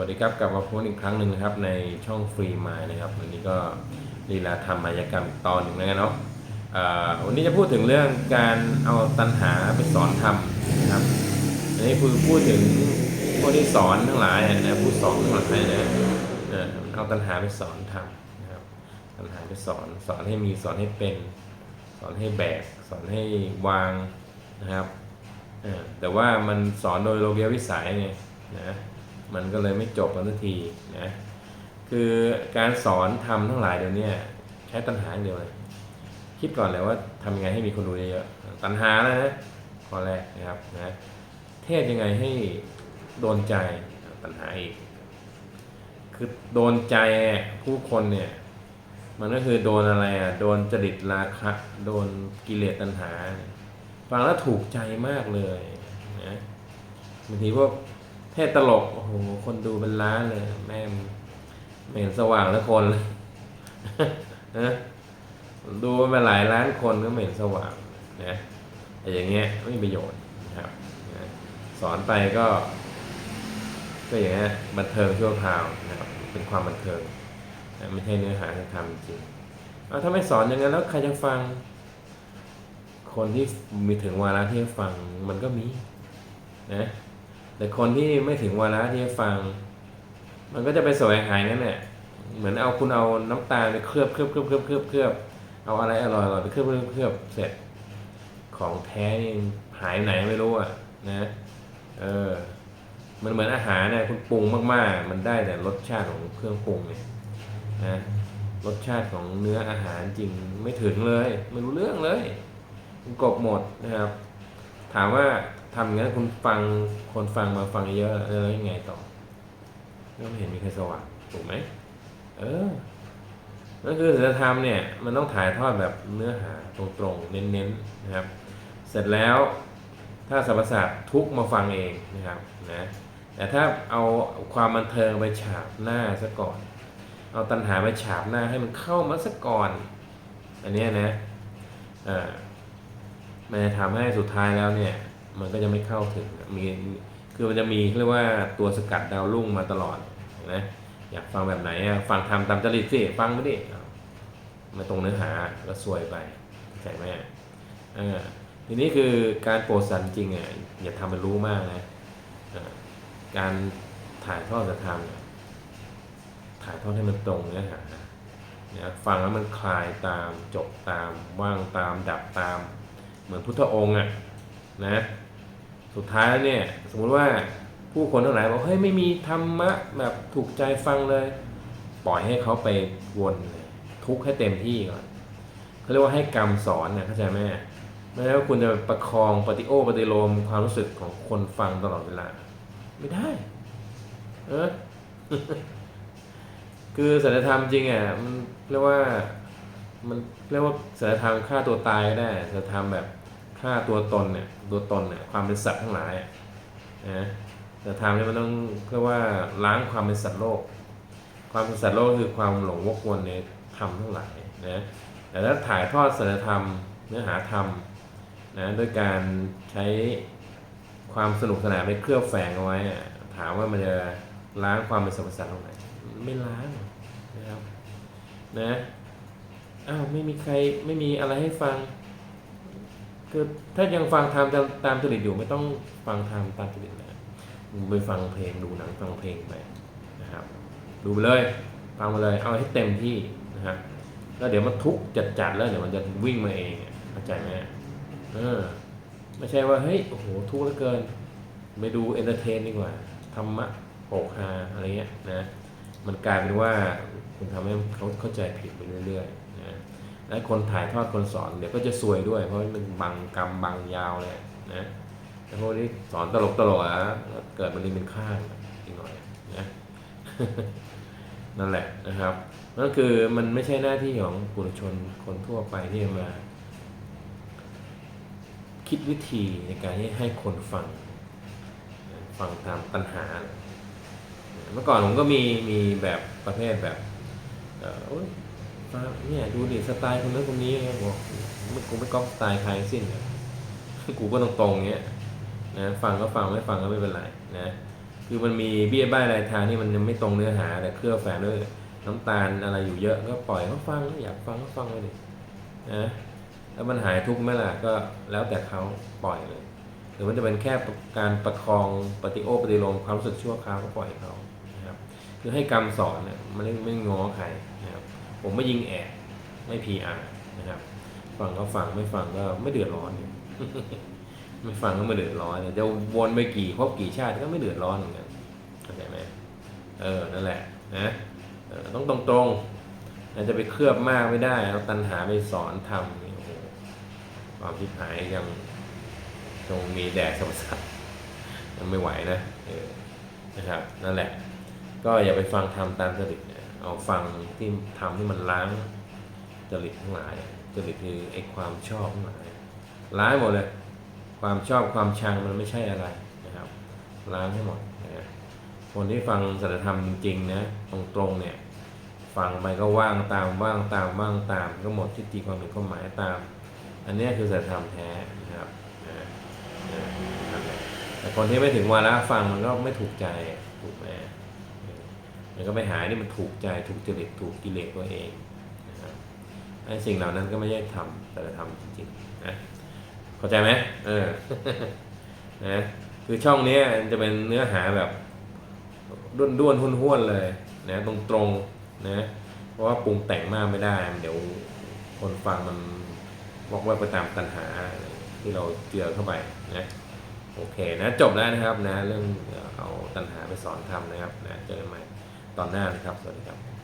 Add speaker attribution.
Speaker 1: วัสดีครับกลับมาพบอีกครั้งหนึ่งนะครับในช่องฟรีมายนะครับวันนี้ก็ลีลาทำมายกรรมอีกตอนหนึ่งแล้วกันเนาะวันนี้จะพูดถึงเรื่องการเอาตัณหาไปสอนทำนะครับอันนี้คือพูดถึงพวกที่สอนทั้งหลายนะผู้สอนทั้งหลายนะเออเอาตัณหาไปสอนทำนะครับตัณหาไปสอนสอนให้มีสอนให้เป็น สอนให้แบก สอนให้วางนะครับแต่ว่ามันสอนโดยโลกียวิสัยไงนะ มันก็เลยไม่จบกันสักทีนะคือการสอนทำทั้งหลายเดี๋ยวนี้ใช้ตัณหาเดียวเลยคิดก่อนเลยว่าทำยังไงให้มีคนดูเยอะๆตัณหาแล้วนะข้อแรกนะครับนะเทศยังไงให้โดนใจตัณหาอีกคือโดนใจผู้คนเนี่ยมันก็คือโดนอะไรอะโดนจริตราคะโดนกิเลสตัณหา ฟังแล้วถูกใจมากเลยนะบางทีพวก เทศตลก โอ้โห คนดูเป็นล้านเลย แม่งไม่เห็นสว่างล้วคนเลยนะดูมาหลายล้านคนก็เหม็นสว่างนะแต่อย่างเงี้ยไม่มีประโยชน์นะครับนะสอนไปก็ ก็อย่างเงี้ยบันเทิงชั่วคราวนะครับเป็นความบันเทิงนะไม่ใช่เนื้อหาที่ทำจริงเอาถ้าไม่สอนอย่างนั้นแล้วใครจะฟัง คนที่มีถึงวาระที่จะฟังมันก็มีนะ แต่คนที่ไม่ถึงวาระที่จะฟัง มันก็จะไปสวงหายนั้นแหละเหมือนเอาคุณเอาน้ำตาลไปเคลือบเคลือบเคลือบเคลือบเคลือบเคลือบเอาอะไรอร่อยอร่อยไปเคลือบเคลือบเคลือบเสร็จ ของแท้นี่หายไหนไม่รู้อะนะเออมันเหมือนอาหารเนี่ยคุณปรุงมากๆ มันได้แต่รสชาติของเครื่องปรุงเนี่ยนะรสชาติของเนื้ออาหารจริงไม่ถึงเลย ไม่รู้เรื่องเลยกบหมดนะครับ ถามว่าทำอย่างนั้นคุณฟังคนฟังมาฟังเยอะแล้วยังไงต่อก็ไม่เห็นมีใครสว่างถูกไหมเออนั่นคือศีลธรรมเนี่ยมันต้องถ่ายทอดแบบเนื้อหาตรงๆเน้นๆนะครับ เสร็จแล้วถ้าสรรพสัตว์ทุกมาฟังเองนะครับนะแต่ถ้าเอาความบันเทิงไปฉาบหน้าซะก่อน เอาตัณหาไปฉาบหน้าให้มันเข้ามาสักก่อน อันนี้นะอ่า มันจะทำให้สุดท้ายแล้วเนี่ย มันก็จะไม่เข้าถึงมีคือมันจะมีเรียกว่าตัวสกัดดาวรุ่งมาตลอดนะอยากฟังแบบไหนอะฟังทำตามจริตสิฟังไม่ดิมาตรงเนื้อหาแล้วซวยไปใช่ไหมอ่าทีนี้คือการโปรสันจริงอะอย่าทำมันรู้มากนะการถ่ายทอดจะทำเนี่ยถ่ายทอดให้มันตรงเนื้อหาเนี่ยฟังแล้วมันคลายตามจบตามว่างตามดับตาม เหมือนพุทธองค์อะนะสุดท้ายเนี่ยสมมุติว่าผู้คนทั้งหลายบอกเฮ้ยไม่มีธรรมะแบบถูกใจฟังเลย ปล่อยให้เขาไปวนทุกข์ให้เต็มที่ก่อนเขาเรียกว่าให้กรรมสอนนะเข้าใจไหมไม่ใช่ว่าคุณจะประคองปฏิโอปฏิโลมความรู้สึกของคนฟังตลอดเวลา ไม่ได้ เออคือศีลธรรมจริงอะมันเรียกว่า มันเรียกว่าศีลธรรมฆ่าตัวตายก็ได้ศีลธรรมแบบ ฆ่าตัวตนเนี่ยตัวตนเนี่ยความเป็นสัตว์ทั้งหลายนะศีลธรรมเนี่ยมันต้องเรียกว่าล้างความเป็นสัตว์โลก ความเป็นสัตว์โลกคือความหลงวกวนในธรรมทั้งหลายนะแต่ถ้าถ่ายทอดศีลธรรมเนื้อหาธรรมนะด้วยการใช้ความสนุกสนานไปเคลือบแฝงเอาไว้อะถามว่ามันจะล้างความเป็นสรรพสัตว์ตรงไหนไม่ล้างนะครับนะอ้าวไม่มีใครไม่มีอะไรให้ฟัง คือถ้ายังฟังทำตามตามจริตอยู่ไม่ต้องฟังทำตามจริตนะไปฟังเพลงดูหนังฟังเพลงไปนะครับ ดูไปเลยฟังมาเลยเอาให้เต็มที่นะครับแล้วเดี๋ยวมันทุกข์จัดๆแล้วเดี๋ยวมันจะวิ่งมาเองเข้าใจไหมเออไม่ใช่ว่าเฮ้ยโอ้โหทุกข์เหลือเกินไปดูเอนเตอร์เทนดีกว่าธรรมะโปกฮาอะไรเงี้ยนะมันกลายเป็นว่าคุณทำให้เขาเข้าใจผิดไปเรื่อยๆนะ และคนถ่ายทอดคนสอนเดี๋ยวก็จะซวยด้วย เพราะมันบังกรรมบังยาวเลยนะแต่พวกนี้สอนตลกตลกๆอะเกิดมันรีเป็นข้างอีกหน่อยนะนั่นแหละนะครับนั่นคือมันไม่ใช่หน้าที่ของปุถุชนคนทั่วไปที่จะมา คิดวิธีในการให้ให้คนฟัง ฟังตามปัญหา เมื่อก่อนผมก็มีมีแบบประเภทแบบเออาเนี่ยดูดิสไตล์คนนั้นคนนี้ไงบอกไม่กูไม่ก๊อปสไตล์ใครทั้งสิ้นเลยกูก็ตรงๆเงี้ยนะฟังก็ฟังไม่ฟังก็ไม่เป็นไรนะคือมันมีเบี้ยบ้ายรายทางที่มันยังไม่ตรงเนื้อหาแต่เคลือแฝงด้วยน้ำตาลอะไรอยู่เยอะก็ปล่อยเขาฟังอยากฟังก็ฟังไปดินะแล้วมันหายทุกข์ไหมล่ะก็แล้วแต่เขาปล่อยเลยหรือมันจะเป็นแค่การประคองปฏิโอปฏิโลมความรู้สึกชั่วคราวก็ปล่อยเขานะครับคือให้กรรมสอนเนี่ยมันไม่ไม่ง้อใครนะครับ ผมไม่ยิงแอบไม่พีอาร์นะครับ ฟังก็ฟังไม่ฟังก็ไม่เดือดร้อน ไม่ฟังก็ไม่เดือดร้อนเนี่ยจะวนไปกี่พบกี่ชาติก็ไม่เดือดร้อนเหมือนกันเข้าใจไหมเออนั่นแหละนะต้องตรงตรงจะไปเคลือบมากไม่ได้เอาตัณหาไปสอนทำนี่โอ้โหความทิพหายยังจงมีแดดสมสัตยังไม่ไหวนะเออนะครับนั่นแหละ ก็อย่าไปฟังทำตามจริตนะ เอาฟังที่ทำที่มันล้างจริตทั้งหลายจริตคือไอ้ความชอบทั้งหลายล้างหมดเลย ความชอบความชังมันไม่ใช่อะไรนะครับล้างให้หมดนะคนที่ฟังสัจธรรมจริงๆนะตรงๆเนี่ยฟังไปก็ว่างตามว่างตามว่างตาม ก็หมดทิฏฐิความเห็นความหมายตาม อันนี้คือสัจธรรมแท้นะครับนะนะแต่คนที่ไม่ถึงวาระฟังมันก็ไม่ถูกใจถูกไหม มันก็ไปหาที่มันถูกใจถูกจริตถูกกิเลสตัวเองนะครับไอ้สิ่งเหล่านั้นก็ไม่ใช่ธรรมแต่ธรรมจริงๆนะเข้าใจไหมเออนะคือช่องนี้จะเป็นเนื้อหาแบบด้วนด้วนๆห้วนๆเลยนะตรงตรงนะเพราะว่าปรุงแต่งมากไม่ได้ เดี๋ยวคนฟังมันบอกว่าไปตามตัณหาที่เราเจือเข้าไปนะโอเคนะจบแล้วนะครับนะเรื่องเอาตัณหาไปสอนทำนะครับนะเจอกันใหม่ ตอนหน้านะครับ สวัสดีครับ